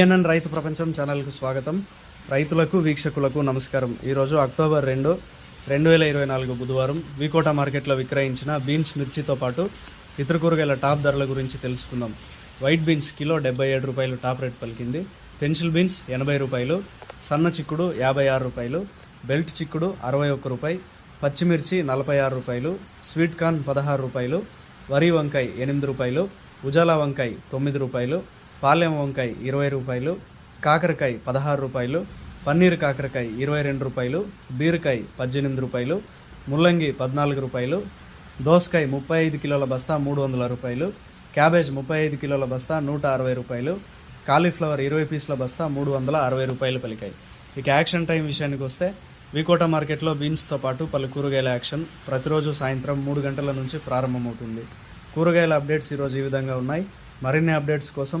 ANN రైతు ప్రపంచం ఛానల్కు స్వాగతం. రైతులకు వీక్షకులకు నమస్కారం. ఈరోజు అక్టోబర్ రెండు రెండు వేల ఇరవై నాలుగు బుధవారం వికోట మార్కెట్లో విక్రయించిన బీన్స్ మిర్చితో పాటు ఇతర కూరగాయల టాప్ ధరల గురించి తెలుసుకుందాం. వైట్ బీన్స్ కిలో డెబ్బై ఏడు రూపాయలు టాప్ రేట్ పలికింది. పెన్సిల్ బీన్స్ ఎనభై రూపాయలు సన్న చిక్కుడు యాభై ఆరు రూపాయలు బెల్ట్ చిక్కుడు అరవై ఒక్క రూపాయి పచ్చిమిర్చి నలభై ఆరు రూపాయలు స్వీట్ కార్న్ పదహారు రూపాయలు వరి వంకాయ ఎనిమిది రూపాయలు ఉజాలా వంకాయ తొమ్మిది రూపాయలు పాలెం వంకాయ ఇరవై రూపాయలు కాకరకాయ పదహారు రూపాయలు పన్నీర్ కాకరకాయ ఇరవై రెండు రూపాయలు బీరకాయ పద్దెనిమిది రూపాయలు ముల్లంగి పద్నాలుగు రూపాయలు దోసకాయ ముప్పై ఐదు కిలోల బస్తా మూడు వందల రూపాయలు క్యాబేజ్ ముప్పై ఐదు కిలోల బస్తా నూట అరవై రూపాయలు కాలీఫ్లవర్ ఇరవై పీసుల బస్తా మూడు వందల అరవై రూపాయలు పలికాయి. ఇక యాక్షన్ టైం విషయానికి వస్తే వికోట మార్కెట్లో బీన్స్తో పాటు పలు కూరగాయల యాక్షన్ ప్రతిరోజు సాయంత్రం మూడు గంటల నుంచి ప్రారంభమవుతుంది. కూరగాయల అప్డేట్స్ ఈరోజు ఈ విధంగా ఉన్నాయి. మరిన్ని అప్డేట్స్ కోసం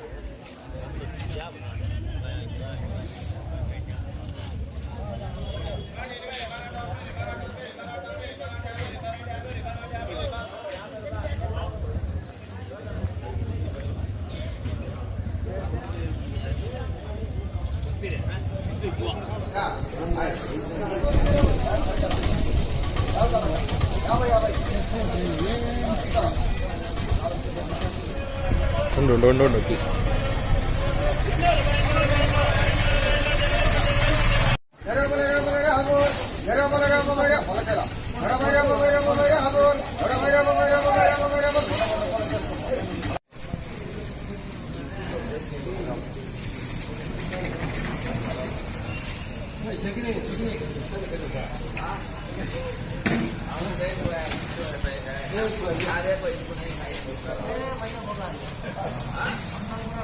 రెండు రెండు రెండు あ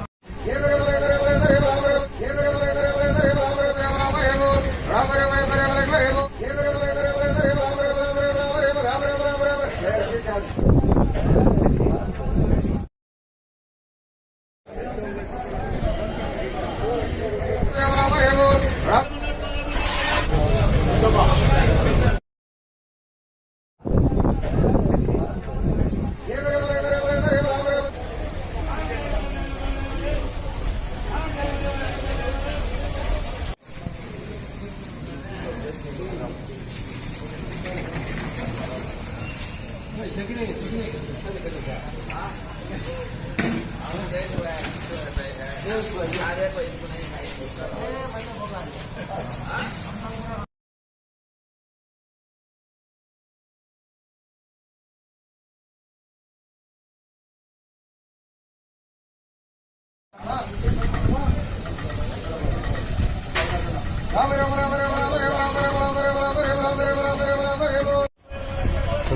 っ! राम राम राम राम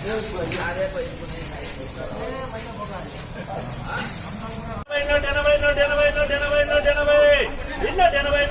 రూపాయలు అరవై రూపాయలు ఎనభై రూపాయలు ఎనభై ఎనభై. ఎనభై